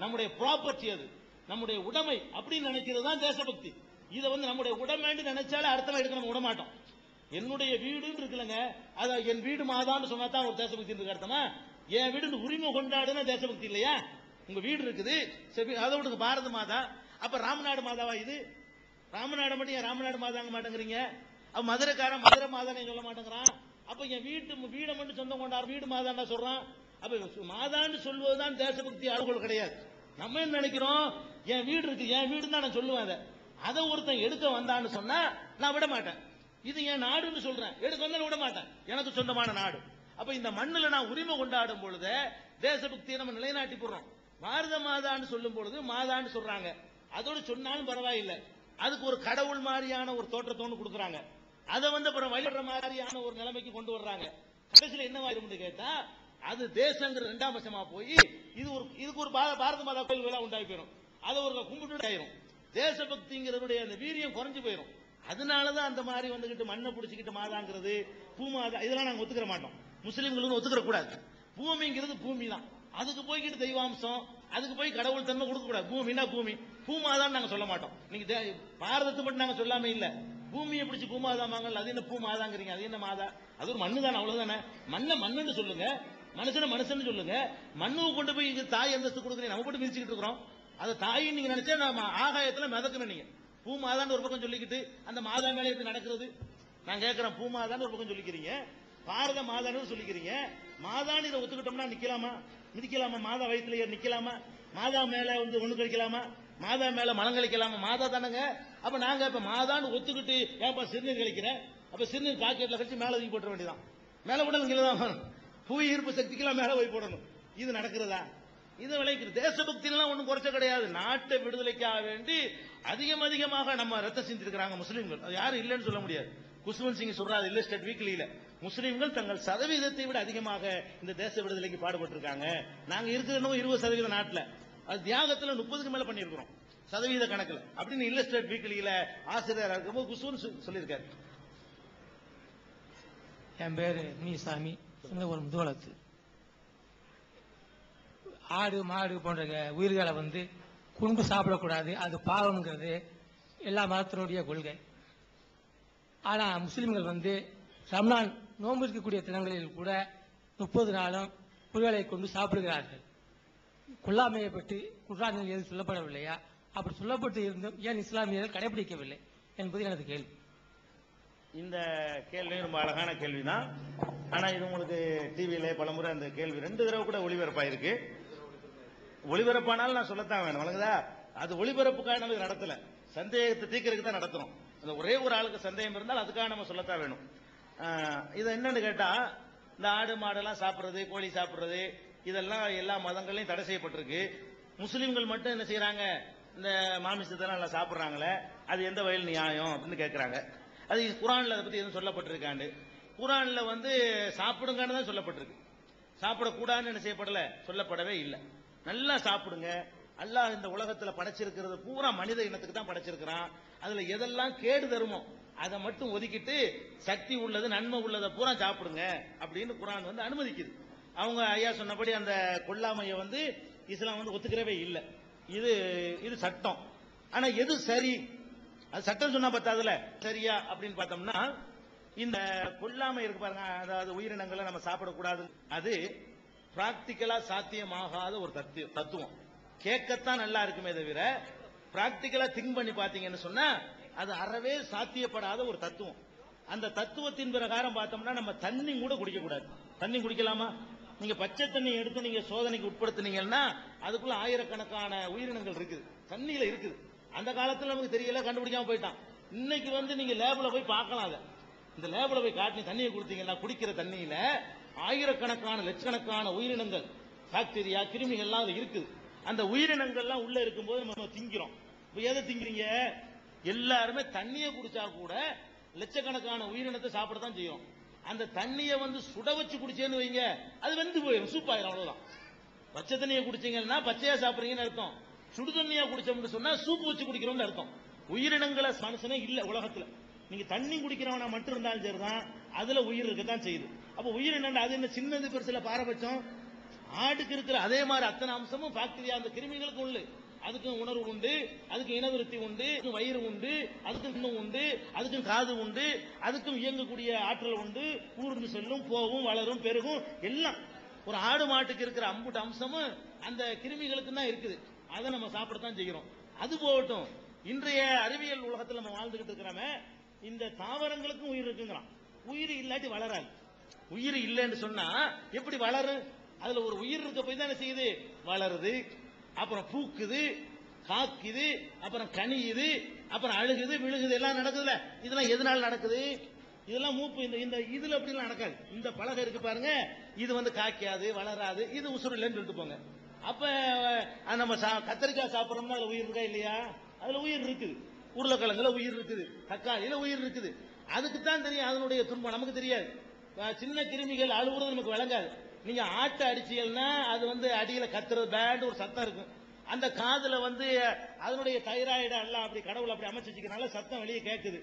நம்முடைய ப்ராப்பர்ட்டி அது. நம்முடைய உடைமை அப்படின்னு நினைக்கிறது தான் தேசபக்தி. இதை வந்து நம்முடைய உடைமைன்னு நினைச்சாலே அர்த்தம் எடுக்க நம்ம விட மாட்டோம் என்னுடைய வீடுன்னு இருக்குல்லங்க. அது என் வீடு மாதான்னு சொன்னா தான் ஒரு தேசபக்தி இருக்கு அர்த்தமா? என் வீடு உரிமை கொண்டாடுன தேசபக்தி இல்லையா? உங்க வீடு இருக்குது. சரி அதை விட்டுங்க பாரத மாதா. அப்ப ராமநாடு மாதாவா இது? ராமநாடு மட்டும் ஏன் ராமநாடு மாதாங்க மாட்டேங்கிறீங்க? அப்ப மதுரைக்காரன் மதுரை மாதான்னு சொல்ல மாட்டேங்கிறான்? அப்ப என் வீட்டு வீடை மட்டும் சொந்தம் கொண்டாடுற வீடு மாதான்னா சொல்றான். அப்ப மாதான்னு சொல்வதுதான் தேசபக்தி அளவுகள் கிடையாது. நம்ம என்ன நினைக்கிறோம்? என் வீடு இருக்கு என் வீடு தான் நான் சொல்லுவேன் அதை. அதை ஒருத்தன் எடுக்க வந்தான்னு சொன்னா நான் விட மாட்டேன். இது என் நாடுன்னு சொல்றேன். எடுக்க வந்தா விட மாட்டேன். எனக்கு சொந்தமான நாடு. அப்ப இந்த மண்ணில் நான் உரிமை கொண்டாடும் பொழுது தேசபக்தியை நம்ம நிலைநாட்டி போடுறோம் பாரத மாதான்னு சொல்லும் பொழுது மாதான்னு சொல்றாங்க. அதோட சொன்னாலும் பரவாயில்லை. அதுக்கு ஒரு கடவுள் மாதிரியான ஒரு தோற்றத்தோன்னு கொடுக்குறாங்க. அதை வந்து அப்புறம் வழிபடுற மாதிரியான ஒரு நிலைமைக்கு கொண்டு வர்றாங்க. கடைசியில் என்னவாயிரும்னு கேட்டா அது தேசங்கிற ரெண்டாம் பட்சமா போய் இது ஒரு இதுக்கு ஒரு பார- பாரத மாதா கோயில் விழா உண்டாகி போயிடும் அதை ஒரு கும்பிட்டு ஆயிரும். தேசபக்திங்கிறதுடைய அந்த வீரியம் குறைஞ்சு போயிடும் அதனாலதான் அந்த மாதிரி வந்துகிட்டு மண்ணை பிடிச்சிக்கிட்டு மாதாங்கிறது பூமாதா இதெல்லாம் நாங்க ஒத்துக்கிற மாட்டோம். முஸ்லீம்களும் ஒத்துக்கிற கூடாது. பூமிங்கிறது பூமி தான் அதுக்கு போய்கிட்டு தெய்வாம்சம் அதுக்கு போய் கடவுள் தன்மை கொடுக்க கூடாது. பூமினா பூமி. பூமாதான் நாங்க சொல்ல மாட்டோம். நீங்க தே- பாரதத்தை மட்டும் நாங்க சொல்லாம இல்ல. பூமியை பிடிச்சி பூமாதாமாங்கல் அது என்ன பூமாதாங்கிறீங்க அது என்ன மாதா? அது ஒரு மண்ணு தானே அவ்வளவுதானே. மண்ணை மண்ணுன்னு சொல்லுங்க. மனுஷனை மனுஷன் சொல்லுங்க. மண்ணுவை கொண்டு போய் இங்க தாய் அந்தஸ்து கொடுக்குறீங்க. நம்ம போட்டு மிதிச்சுக்கிட்டு இருக்கிறோம். அதை தாயின்னு நீங்க நினைச்சா நம்ம ஆகாயத்துல மிதக்கணும் நீங்க. பூ மாதான்னு ஒரு பக்கம் சொல்லிக்கிட்டு அந்த மாதா மேலே எப்படி நடக்கிறது. நான் கேட்கிறேன் பூ மாதான்னு ஒரு பக்கம் சொல்லிக்கிறீங்க. பாரத மாதான்னு சொல்லிக்கிறீங்க. மாதான்னு இதை ஒத்துக்கிட்டோம்னா நிக்கலாமா? மிதிக்கலாமா? மாதா வயிற்றுல ஏறி நிக்கலாமா? மாதா மேல வந்து ஒண்ணு கழிக்கலாமா? மாதா மேல மலம் கழிக்கலாமா? மாதா தானங்க. அப்ப நாங்க இப்ப மாதான்னு ஒத்துக்கிட்டு ஏன்பா சிறுநீர் கழிக்கிற? அப்ப சிறுநீர் பாக்கெட்ல கழிச்சு மேல தூக்கி போட்டுற வேண்டியதான் மேல கூட கீழே தான் புவி ஈர்ப்பு சக்திக்கெல்லாம் மேல போய் போடணும். இது நடக்கிறதா? இது விளைவிக்கிறது தேசபக்திலாம் ஒண்ணும் குறைச்ச கிடையாது. நாட்டை விடுதலைக்காக வேண்டி அதிகம் அதிகமாக நம்ம ரத்த சிந்திருக்கிறாங்க முஸ்லீம்கள். அது யாரும் இல்லைன்னு சொல்ல முடியாது. குஷ்வந்த் சிங் சொல்றாரு இல்லஸ்டேட் வீக்லியில முஸ்லீம்கள் தங்கள் சதவீதத்தை விட அதிகமாக இந்த தேச விடுதலைக்கு பாடுபட்டிருக்காங்க. நாங்க இருக்கிறோம் இருபது சதவீத நாட்டுல. அது தியாகத்துல முப்பதுக்கு மேல பண்ணியிருக்கிறோம். சதவீத கணக்குல. அப்படின்னு இல்லஸ்டேட் வீக்லியில ஆசிரியர் இருக்கும்போது குஷ்வந்த் சொல்லியிருக்காரு. என் பேரு மீசாமி ஒரு முதுவளத்து ஆடு மாடு போன்ற உயிர்களை வந்து குண்டு சாப்பிடக்கூடாது அது பாவம்ங்கிறது எல்லா மதத்தினுடைய கொள்கை. ஆனா முஸ்லிம்கள் வந்து ரம்லான் நோன்பு இருக்கக்கூடிய தினங்களில் கூட முப்பது நாளும் புலிகளை கொண்டு சாப்பிடுகிறார்கள். கொல்லாமையை பற்றி குர்ஆனில் எதுவும் சொல்லப்படவில்லையா? அப்படி சொல்லப்பட்டு இருந்தும் ஏன் இஸ்லாமியர்கள் கடைபிடிக்கவில்லை என்பது எனது கேள்வி. இந்த கேள்வி ரொம்ப அழகான கேள்விதான். ஆனால் இது உங்களுக்கு டிவியில பலமுறை அந்த கேள்வி ரெண்டு தடவை கூட ஒளிபரப்பாயிருக்கு. ஒளிபரப்பானாலும் நான் சொல்லத்தான் வேணும். வழங்குதா? அது ஒளிபரப்புக்காக நமக்கு நடத்தல. சந்தேகத்தை தீக்கிறதுக்கு தான் நடத்துறோம். அந்த ஒரே ஒரு ஆளுக்கு சந்தேகம் இருந்தால் அதுக்காக நம்ம சொல்லத்தான் வேணும். இது என்னன்னு கேட்டா இந்த ஆடு மாடெல்லாம் சாப்பிட்றது கோழி சாப்பிட்றது இதெல்லாம் எல்லா மதங்களையும் தடை செய்யப்பட்டிருக்கு. முஸ்லீம்கள் மட்டும் என்ன செய்யறாங்க? இந்த மாமிசத்தெல்லாம் நல்லா சாப்பிட்றாங்களே அது எந்த வயல் நியாயம் அப்படின்னு கேட்கறாங்க அது குரான்ல அதை பத்தி எதுவும் சொல்லப்பட்டிருக்காண்டு. குரான்ல வந்து சாப்பிடுங்கன்னு தான் சொல்லப்பட்டிருக்கு. சாப்பிடக்கூடாதுன்னு என்ன செய்யப்படல? சொல்லப்படவே இல்லை. நல்லா சாப்பிடுங்க. அல்லாஹ் இந்த உலகத்துல படைச்சிருக்கிறது பூரா மனித இனத்துக்கு தான் படைச்சிருக்கிறான். அதுல எதெல்லாம் கேடு தருமோ அதை மட்டும் ஒதுக்கிட்டு சக்தி உள்ளது நன்மை உள்ளதை பூரா சாப்பிடுங்க அப்படின்னு குரான் வந்து அனுமதிக்குது. அவங்க ஐயா சொன்னபடி அந்த கொல்லாமையை வந்து இஸ்லாம் வந்து ஒத்துக்கிறவே இல்லை. இது இது சட்டம். ஆனா எது சரி? அது சட்டம் சொன்னா பத்தாதுல சரியா? அப்படின்னு பார்த்தோம்னா இந்த கொல்லாம இருக்கு பாருங்க அதாவது உயிரினங்களை நம்ம சாப்பிடக்கூடாது. அது பிராக்டிக்கலா சாத்தியமாகாத ஒரு தத்து தத்துவம். கேட்கத்தான் நல்லா இருக்குமே தவிர பிராக்டிக்கலா திங்க் பண்ணி பாத்தீங்கன்னு சொன்னா அது அறவே சாத்தியப்படாத ஒரு தத்துவம். அந்த தத்துவத்தின் பிரகாரம் பார்த்தோம்னா நம்ம தண்ணி கூட குடிக்க கூடாது தண்ணி குடிக்கலாமா? நீங்க பச்சை தண்ணி எடுத்து நீங்க சோதனைக்கு உட்படுத்தினீங்கன்னா அதுக்குள்ள ஆயிரக்கணக்கான உயிரினங்கள் இருக்குது. தண்ணியில இருக்குது. அந்த காலத்தில் நமக்கு தெரியல கண்டுபிடிக்காம போயிட்டான். இன்னைக்கு வந்து நீங்க லேபில் போய் பார்க்கலாம் அதை. இந்த லேபில் போய் காட்டி தண்ணியை கொடுத்தீங்கன்னா குடிக்கிற தண்ணியில ஆயிரக்கணக்கான லட்சக்கணக்கான உயிரினங்கள் பாக்டீரியா கிருமிகள்லாம் அதில் இருக்குது. அந்த உயிரினங்கள்லாம் உள்ள இருக்கும்போது நம்ம திங்கிறோம். இப்போ எதை திங்கிறீங்க? எல்லாருமே தண்ணியை குடிச்சா கூட லட்சக்கணக்கான உயிரினத்தை சாப்பிட தான் செய்யும். அந்த தண்ணியை வந்து சுட வச்சு குடிச்சேன்னு வைங்க அது வந்து போயிடும் சூப்பாயிரும் அவ்வளோதான் பச்சை தண்ணியை குடிச்சீங்கன்னா பச்சையா சாப்பிட்றீங்கன்னு அர்த்தம். சுடு தண்ணியா குடிச்சோம்னு சொன்னா சூப்பு வச்சு குடிக்கிறோம்னு அர்த்தம். உயிரினங்களை மனுஷனே இல்ல உலகத்துல. நீங்க தண்ணி குடிக்கிறவனா மட்டும் இருந்தாலும் சரிதான். அதுல உயிர் இருக்கத்தான் செய்யுது. அப்ப உயிரினம் அது என்ன சின்னது பெருசுல பாரபட்சம்? ஆடுக்கு இருக்கிற அதே மாதிரி அத்தனை அம்சமும் பாக்டீரியா அந்த கிருமிகளுக்கு உண்டு. அதுக்கும் உணர்வு உண்டு அதுக்கு இனவிருத்தி உண்டு வயிறு உண்டு அதுக்கும் இன்னும் உண்டு அதுக்கும் காது உண்டு அதுக்கும் இயங்கக்கூடிய ஆற்றல் உண்டு. ஊர்ந்து செல்லும் போகும் வளரும் பெருகும் எல்லாம். ஒரு ஆடு மாட்டுக்கு இருக்கிற அம்புட்டு அம்சமும் அந்த கிருமிகளுக்கு தான் இருக்குது. அதை நம்ம சாப்பிடத்தான் செய்கிறோம் அது போகட்டும் இன்றைய அறிவியல் உலகத்தில் நம்ம வாழ்ந்துகிட்டு இருக்கிறாம இந்த தாவரங்களுக்கும் உயிர் இருக்குங்கிறான். உயிர் இல்லாட்டி வளராது. உயிர் இல்லைன்னு சொன்னா எப்படி வளரும் அதுல ஒரு உயிர் இருக்க போய் தான் செய்யுது? வளருது. அப்புறம் பூக்குது காக்குது அப்புறம் கனியுது அப்புறம் அழுகுது விழுகுது எல்லாம் நடக்குதுல இதெல்லாம் எதனால நடக்குது? இதெல்லாம் மூப்பு இந்த இந்த இதுல அப்படிலாம் நடக்காது. இந்த பலகை இருக்கு பாருங்க. இது வந்து காய்க்காது வளராது. இது உசுறு இல்லைன்னு சொல்லிட்டு போங்க. அப்ப நம்ம சா- கத்திரிக்காய் சாப்பிட்றோம்னா அதுல உயிர் இருக்கா இல்லையா? அதுல உயிர் இருக்குது. உருளைக்கிழங்குல உயிர் இருக்குது. தக்காளியில உயிர் இருக்குது. அதுக்கு தான் தெரியும் அதனுடைய துன்பம். நமக்கு தெரியாது. சின்ன கிருமிகள் அழுகுறது நமக்கு விளங்காது. நீங்க ஆட்டை அடிச்சீங்கன்னா அது வந்து அடியில கத்துறது பேண்ட் ஒரு சத்தம் இருக்கும். அந்த காதுல வந்து அதனுடைய தைராய்டு எல்லாம் அப்படி கடவுள் அப்படி அமைச்சு வச்சுக்கிறனால சத்தம் வெளியே கேட்குது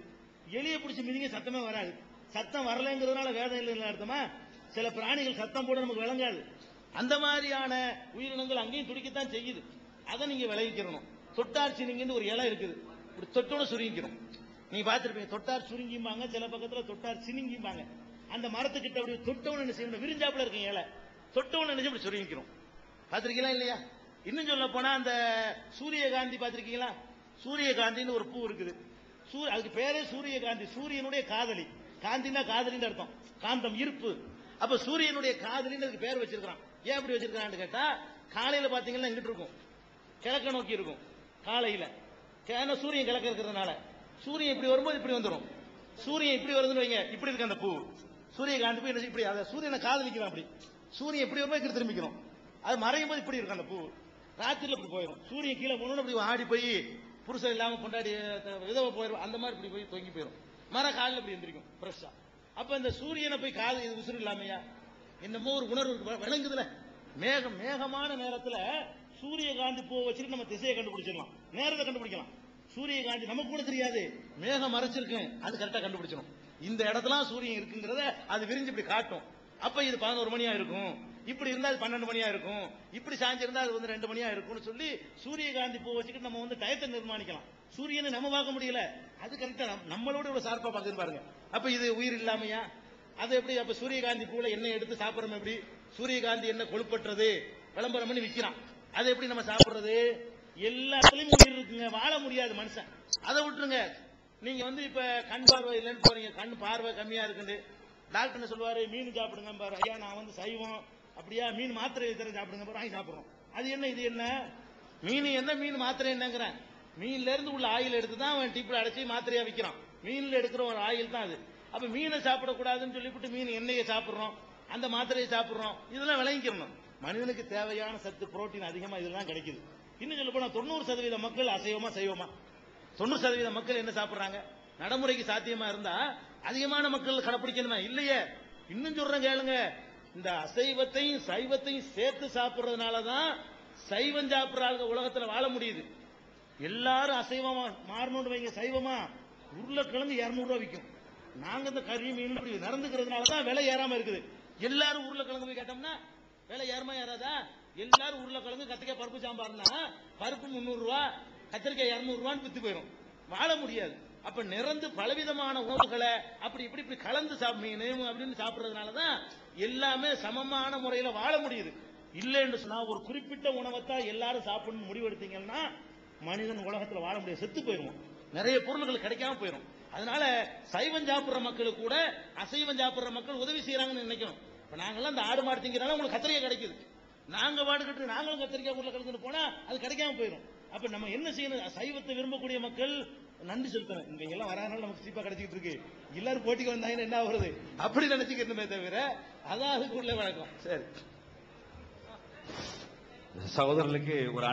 எலியை பிடிச்சி மிதிங்க சத்தமே வராது. சத்தம் வரலைங்கிறதுனால வேதம் இல்லைன்னு அர்த்தமா? சில பிராணிகள் சத்தம் போட நமக்கு விளங்காது. அந்த மாதிரியான உயிரினங்கள் அங்கேயும் துடிக்கத்தான் செய்யுது. அதை நீங்க விளைவிக்கிறணும் தொட்டார் சினிங்கின்னு ஒரு இலை இருக்குது. இப்படி தொட்டோட சுருங்கிக்கிறோம் நீ பார்த்துருப்பீங்க தொட்டார் சுருங்கிம்பாங்க சில பக்கத்துல தொட்டார் சினிங்கிம்பாங்க. அந்த மரத்துக்கிட்ட அப்படி தொட்டவன் என்ன செய்யணும்? விரிஞ்சாப்புல இருக்கும் இலை. தொட்டவன் நினைச்சு இப்படி சுருங்கிக்கிறோம். பார்த்துருக்கீங்களா இல்லையா? இன்னும் சொல்ல போனா அந்த சூரியகாந்தி பார்த்துருக்கீங்களா? சூரியகாந்தின்னு ஒரு பூ இருக்குது. சூரிய அதுக்கு பேரே சூரியகாந்தி. சூரியனுடைய காதலி. காந்தினா காதலின்னு அர்த்தம். காந்தம் இருப்பு அப்ப சூரியனுடைய காதலின்னு அதுக்கு பேர் வச்சிருக்கிறான். ஏன் அப்படி வச்சிருக்கான்னு கேட்டா காலையில பாத்தீங்கன்னா இங்கிட்டு இருக்கும். கிழக்க நோக்கி இருக்கும். காலையில. ஏன்னா சூரியன் கிழக்க இருக்கிறதுனால. சூரியன் இப்படி வரும்போது இப்படி வந்துடும் சூரியன் இப்படி வருதுன்னு வைங்க இப்படி இருக்கு அந்த பூ. சூரியகாந்தி போய் என்ன இப்படி அதை சூரியனை காதலிக்கிறோம் அப்படி. சூரியன் இப்படி வரும்போது இப்படி திரும்பிக்கிறோம். அது மறையும் போது இப்படி இருக்கும் அந்த பூ. ராத்திரில இப்படி போயிடும் சூரியன் கீழே போனோம்னு அப்படி ஆடி போய் புருஷன் இல்லாம கொண்டாடி விதவை போயிடும் அந்த மாதிரி இப்படி போய் தொங்கி போயிடும் மர காலில் இப்படி எந்திரிக்கும் ஃப்ரெஷ்ஷா அப்ப இந்த சூரியனை போய் காது இது உசுறு இல்லாமையா? என்னமோ ஒரு உணர்வு விளங்குதுல. மேகம் மேகமான நேரத்துல சூரியகாந்தி பூ வச்சுட்டு நம்ம திசையை கண்டுபிடிச்சிடலாம். நேரத்தை கண்டுபிடிக்கலாம். சூரியகாந்தி நமக்கு கூட தெரியாது. மேகம் மறைச்சிருக்கு அது கரெக்டா கண்டுபிடிச்சிடும். இந்த இடத்துல சூரியன் இருக்குங்கிறத அது விரிஞ்சு இப்படி காட்டும். அப்ப இது பதினோரு மணியா இருக்கும். இப்படி இருந்தா அது பன்னெண்டு மணியா இருக்கும். இப்படி சாஞ்சிருந்தா அது வந்து ரெண்டு மணியா இருக்கும்னு சொல்லி சூரியகாந்தி பூ வச்சுக்கிட்டு நம்ம வந்து டயத்தை நிர்மாணிக்கலாம். சூரியனை நம்ம பார்க்க முடியல. அது கரெக்டா நம்மளோட இவ்வளவு சார்பா பாக்குது பாருங்க. அப்ப இது உயிர் இல்லாமையா? அது எப்படி? அப்ப சூரியகாந்தி பூல எண்ணெய் எடுத்து சாப்பிடுறோம் எப்படி? சூரியகாந்தி எண்ணெய் கொழுப்பற்றது. விளம்பரம் பண்ணி விற்கிறான் அதை எப்படி நம்ம சாப்பிடுறது? எல்லாத்துலயும் உயிர் இருக்குங்க. வாழ முடியாது மனுஷன். அதை விட்டுருங்க. நீங்க வந்து இப்ப கண் பார்வை இல்லைன்னு போறீங்க. கண் பார்வை கம்மியா இருக்குன்னு. டாக்டர் என்ன சொல்லுவாரு? மீன் சாப்பிடுங்க பாரு. ஐயா நான் வந்து சைவம். அப்படியா? மீன் மாத்திரை தர சாப்பிடுங்க பாரு. வாங்கி சாப்பிடுறோம். அது என்ன இது என்ன? மீன் என்ன மீன் மாத்திரை என்னங்கிறேன். மீன்ல இருந்து உள்ள ஆயில் எடுத்து தான் அவன் டிப்பில் அடைச்சி மாத்திரையா விற்கிறான் மீன்ல எடுக்கிற ஒரு ஆயில் தான் அது. அப்ப மீனை சாப்பிடக்கூடாதுன்னு சொல்லிவிட்டு மீன் எண்ணெயை சாப்பிடுறோம் அந்த மாத்திரையை சாப்பிடுறோம் இதெல்லாம் விளங்கிக்கிறணும் மனிதனுக்கு தேவையான சத்து புரோட்டீன் அதிகமா இதெல்லாம் கிடைக்குது. இன்னும் சொல்ல போனா தொண்ணூறு சதவீத மக்கள் அசைவமா செய்வோமா? தொண்ணூறு சதவீத மக்கள் என்ன சாப்பிடுறாங்க? நடைமுறைக்கு சாத்தியமா இருந்தா அதிகமான மக்கள் கடைப்பிடிக்கணுமா? இல்லையே. இன்னும் சொல்றேன் கேளுங்க. இந்த அசைவத்தையும் சைவத்தையும் சேர்த்து சாப்பிடுறதுனால தான் சைவம் சாப்பிடுற ஆளுங்க உலகத்துல வாழ முடியுது. எல்லாரும் அசைவமா மாறணும்னு வைங்க சைவமா. உருளைக்கிழங்கு இருநூறு ரூபா விற்கும் நாங்க இந்த கறி மீன் இப்படி நடந்துக்கிறதுனால தான் விலை ஏறாம இருக்குது. எல்லாரும் உருளைக்கிழங்கு போய் கேட்டோம்னா விலை ஏறுமா ஏறாதா? எல்லாரும் உருளைக்கிழங்கு கத்திரிக்காய் பருப்பு சாம்பார்னா பருப்பு முந்நூறு ரூபா கத்திரிக்காய் இரநூறுவான்னு ரூபான்னு வித்து போயிடும் வாழ முடியாது. அப்ப நிறந்து பலவிதமான உணவுகளை அப்படி இப்படி இப்படி கலந்து சாப் மீன் அப்படின்னு சாப்பிடுறதுனால தான் எல்லாமே சமமான முறையில வாழ முடியுது. இல்லைன்னு சொன்னா ஒரு குறிப்பிட்ட உணவைத்தான் எல்லாரும் சாப்பிடணும்னு முடிவெடுத்தீங்கன்னா மனிதன் உலகத்துல வாழ முடியாது. செத்து போயிடுவோம் நிறைய பொருள்கள் கிடைக்காம போயிடும் அதனால சைவம் சாப்பிடுற மக்களுக்கு கூட அசைவம் சாப்பிடுற மக்கள் உதவி செய்யறாங்கன்னு நினைக்கணும். இப்ப நாங்கெல்லாம் இந்த ஆடு மாடு திங்கிறனால உங்களுக்கு கத்திரிக்காய் கிடைக்குது. நாங்க வாடுகிட்டு நாங்களும் கத்திரிக்காய் உள்ள கலந்துட்டு போனா அது கிடைக்காம போயிடும். அப்ப நம்ம என்ன செய்யணும்? சைவத்தை விரும்பக்கூடிய மக்கள் நன்றி செலுத்தணும். இங்க எல்லாம் வராதனால நமக்கு சீப்பா கிடைச்சிட்டு இருக்கு. எல்லாரும் போட்டிக்கு வந்தாங்கன்னா என்ன ஆகுறது? அப்படி நினைச்சுக்கிறதுமே தவிர அதான் அதுக்குள்ள வழக்கம். சரி. சகோதரர்களுக்கு ஒரு